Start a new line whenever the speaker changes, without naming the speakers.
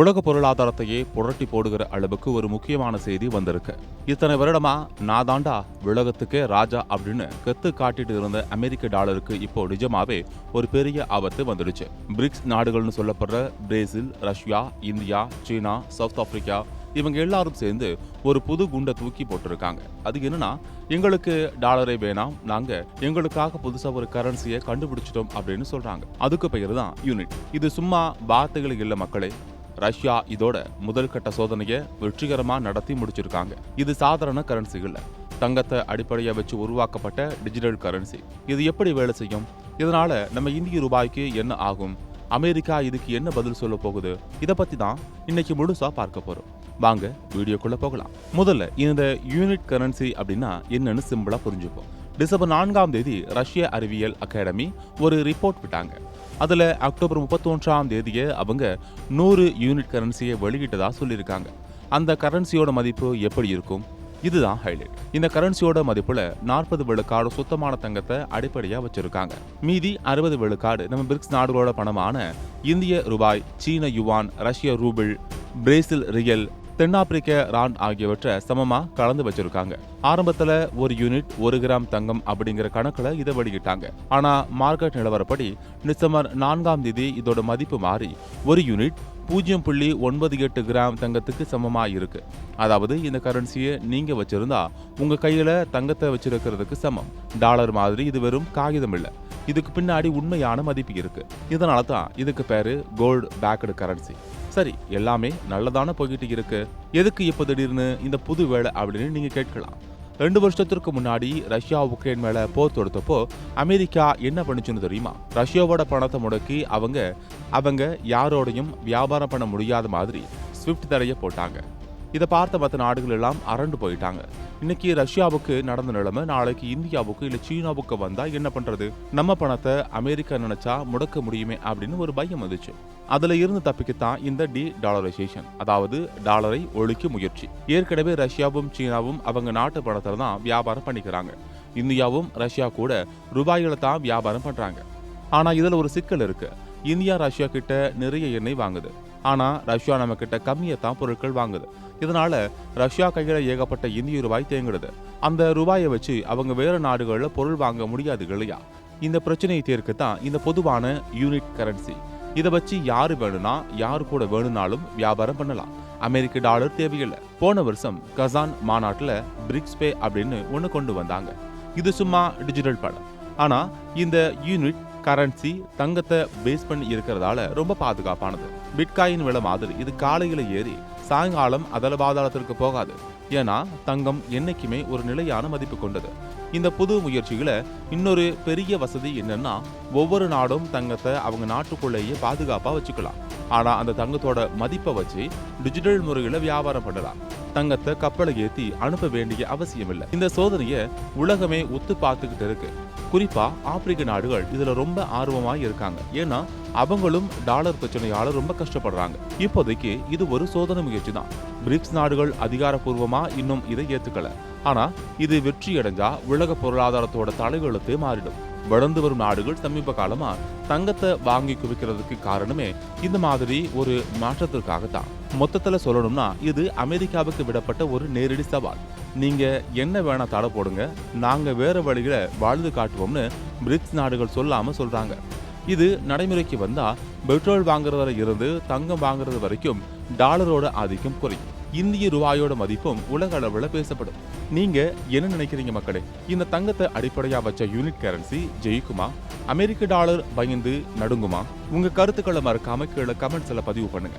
உலக பொருளாதாரத்தையே புரட்டி போடுகிற அளவுக்கு ஒரு முக்கியமான செய்தி வந்திருக்கு. இத்தனை வருடமா நான் தாண்டா உலகத்துக்கே ராஜா அப்படின்னு கெத்து காட்டிட்டு இருந்த அமெரிக்க டாலருக்கு இப்போ நிஜமாவே ஒரு பெரிய ஆபத்து வந்துடுச்சு. பிரிக்ஸ் நாடுகள்னு சொல்லப்படுற Brazil Russia India China South Africa இவங்க எல்லாரும் சேர்ந்து ஒரு புது குண்டை தூக்கி போட்டிருக்காங்க. அது என்னன்னா எங்களுக்கு டாலரே வேணாம் நாங்க எங்களுக்காக புதுசா ஒரு கரன்சியை கண்டுபிடிச்சிட்டோம் அப்படின்னு சொல்றாங்க. அதுக்கு பெயர் தான் யூனிட். இது சும்மா வார்த்தைகள் இல்ல மக்களே ரஷ்யா இதோட முதல் கட்ட சோதனையை வெற்றிகரமாக நடத்தி முடிச்சிருக்காங்க. இது சாதாரண கரன்சி இல்லை. தங்கத்தை அடிப்படையாக வச்சு உருவாக்கப்பட்ட டிஜிட்டல் கரன்சி இது எப்படி வேலை செய்யும்? இதனால நம்ம இந்திய ரூபாய்க்கு என்ன ஆகும்? அமெரிக்கா இதுக்கு என்ன பதில் சொல்ல போகுது? இதை பத்தி தான் இன்னைக்கு முழுசா பார்க்க போறோம். வாங்க வீடியோக்குள்ள போகலாம். முதல்ல இந்த யூனிட் கரன்சி அப்படின்னா என்னன்னு சிம்பிளா புரிஞ்சுப்போம். டிசம்பர் நான்காம் தேதி ரஷ்ய அறிவியல் அகாடமி ஒரு ரிப்போர்ட் விட்டாங்க. அதில் அக்டோபர் முப்பத்தொன்றாம் தேதியே அவங்க நூறு யூனிட் கரன்சியை வெளியிட்டதாக சொல்லியிருக்காங்க. அந்த கரன்சியோட மதிப்பு எப்படி இருக்கும்? இதுதான் ஹைலைட். இந்த கரன்சியோட மதிப்புல நாற்பது விழுக்காடு சுத்தமான தங்கத்தை அடிப்படையா வச்சிருக்காங்க. மீதி அறுபது விழுக்காடு நம்ம பிரிக்ஸ் நாடுகளோட பணமான இந்திய ரூபாய் சீன யுவான் ரஷ்ய ரூபிள் பிரேசில் ரியல் தென்னாப்பிரிக்க ராண்ட் ஆகியவற்றை சமமா கலந்து வச்சிருக்காங்க. ஆரம்பத்துல ஒரு யூனிட் ஒரு கிராம் தங்கம் அப்படிங்கிற கணக்குல இதை வெளியிட்டாங்க. ஆனா மார்க்கெட் நிலவரப்படி டிசம்பர் நான்காம் தேதி இதோட மதிப்பு மாறி ஒரு யூனிட் பூஜ்ஜியம் புள்ளி ஒன்பது எட்டு கிராம் தங்கத்துக்கு சமமா இருக்கு. அதாவது இந்த கரன்சியை நீங்க வச்சிருந்தா உங்க கையில தங்கத்தை வச்சிருக்கிறதுக்கு சமம். டாலர் மாதிரி இது வெறும் காகிதம் இல்ல. இதுக்கு பின்னாடி உண்மையான மதிப்பு இருக்கு. இதனால தான் இதுக்கு பேரு கோல்டு பேக்கடு கரன்சி சரி எல்லாமே நல்லதான போய்கிட்டு இருக்கு. எதுக்கு இப்போ திடீர்னு இந்த புது வேலை அப்படின்னு நீங்க கேட்கலாம். ரெண்டு வருஷத்திற்கு முன்னாடி ரஷ்யா உக்ரைன் மேல போர் தொடுத்தப்போ அமெரிக்கா என்ன பண்ணுச்சுன்னு தெரியுமா? ரஷ்யாவோட பணத்தை முடக்கி அவங்க அவங்க யாரோடையும் வியாபாரம் பண்ண முடியாத மாதிரி ஸ்விஃப்ட் தடையை போட்டாங்க. இதை பார்த்த மற்ற நாடுகள் எல்லாம் அரண்டு போயிட்டாங்க. இன்னைக்கு ரஷ்யாவுக்கு நடந்த நிலைமை நாளைக்கு இந்தியாவுக்கு இல்ல சீனாவுக்கு வந்தா என்ன பண்றது? நம்ம பணத்தை அமெரிக்கா நினைச்சா முடக்க முடியுமே அப்படின்னு ஒரு பயம் வந்துச்சு. அதுல இருந்து தப்பிக்கத்தான் இந்த டி டாலரைசேஷன் அதாவது டாலரை ஒழிக்கும் முயற்சி. ஏற்கனவே ரஷ்யாவும் சீனாவும் அவங்க நாட்டு பணத்துல தான் வியாபாரம் பண்ணிக்கிறாங்க. இந்தியாவும் ரஷ்யா கூட ரூபாயில தான் வியாபாரம் பண்றாங்க. ஆனா இதுல ஒரு சிக்கல் இருக்கு. இந்தியா ரஷ்யா கிட்ட நிறைய எண்ணெய் வாங்குது. ஆனால் ரஷ்யா நம்ம கிட்ட தான் பொருட்கள் வாங்குது. இதனால ரஷ்யா கையில் ஏகப்பட்ட இந்திய ரூபாய் தேங்கிடுது அந்த ரூபாயை வச்சு அவங்க வேறு நாடுகளில் பொருள் வாங்க முடியாது இல்லையா? இந்த பிரச்சனையை தீர்க்கத்தான் இந்த பொதுவான யூனிட் கரன்சி இதை வச்சு யார் வேணும்னா யார் கூட வேணும்னாலும் வியாபாரம் பண்ணலாம். அமெரிக்க டாலர் தேவையில்லை. போன வருஷம் கசான் மாநாட்டில் பிரிக்ஸ் பே அப்படின்னு ஒன்று கொண்டு வந்தாங்க. இது சும்மா டிஜிட்டல் படம். ஆனால் இந்த யூனிட் கரன்சி தங்கத்தை பேஸ் பண்ணி இருக்கிறதால ரொம்ப பாதுகாப்பானது. பிட்காயின் விலை மாதிரி இது காலையில் ஏறி சாயங்காலம் அதல பாதாளத்திற்கு போகாது. ஏன்னா தங்கம் என்னைக்குமே ஒரு நிலையான மதிப்பு கொண்டது. இந்த புது முயற்சியில் இன்னொரு பெரிய வசதி என்னன்னா ஒவ்வொரு நாடும் தங்கத்தை அவங்க நாட்டுக்குள்ளேயே பாதுகாப்பா வச்சுக்கலாம். ஆனா அந்த தங்கத்தோட மதிப்பை வச்சு டிஜிட்டல் முறையில வியாபாரம் பண்ணலாம். தங்கத்தை கப்பலை ஏத்தி அனுப்ப வேண்டிய அவசியம் இல்லை இந்த சோதனையை உலகமே ஒத்து பார்த்துக்கிட்டு இருக்கு. குறிப்பா ஆப்பிரிக்க நாடுகள் இதுல ரொம்ப ஆர்வமா இருக்காங்க. ஏன்னா அவங்களும் டாலர் பிரச்சனையால ரொம்ப கஷ்டப்படுறாங்க. இப்போதைக்கு இது ஒரு சோதனை முயற்சி தான். பிரிக்ஸ் நாடுகள் அதிகாரப்பூர்வமா இன்னும் இதை ஏத்துக்கல. ஆனா இது வெற்றி அடைஞ்சா உலக பொருளாதாரத்தோட தலைகளுக்கு மாறிடும். வளர்ந்து வரும் நாடுகள் சமீப காலமா தங்கத்தை வாங்கி குவிக்கிறதுக்கு காரணமே இந்த மாதிரி ஒரு மாற்றத்திற்காகத்தான். மொத்தத்துல சொல்லணும்னா இது அமெரிக்காவுக்கு விடப்பட்ட ஒரு நேரடி சவால். நீங்க என்ன வேணா தடை போடுங்க. நாங்க வேற வழியில வாழ்ந்து காட்டுவோம்னு பிரிக்ஸ் நாடுகள் சொல்லாம சொல்றாங்க. இது நடைமுறைக்கு வந்தா பெட்ரோல் வாங்குறதுல இருந்து தங்கம் வாங்குறது வரைக்கும் டாலரோட ஆதிக்கம் குறையும். இந்திய ரூபாயோட மதிப்பும் உலக அளவில் பேசப்படும். நீங்க என்ன நினைக்கிறீங்க மக்களே? இந்த தங்கத்தை அடிப்படையா வச்ச யூனிட் கரன்சி ஜெயிக்குமா? அமெரிக்க டாலர் பயந்து நடுங்குமா? உங்க கருத்துக்களை மறக்காம கீழே கமெண்ட்ஸ்ல பதிவு பண்ணுங்க.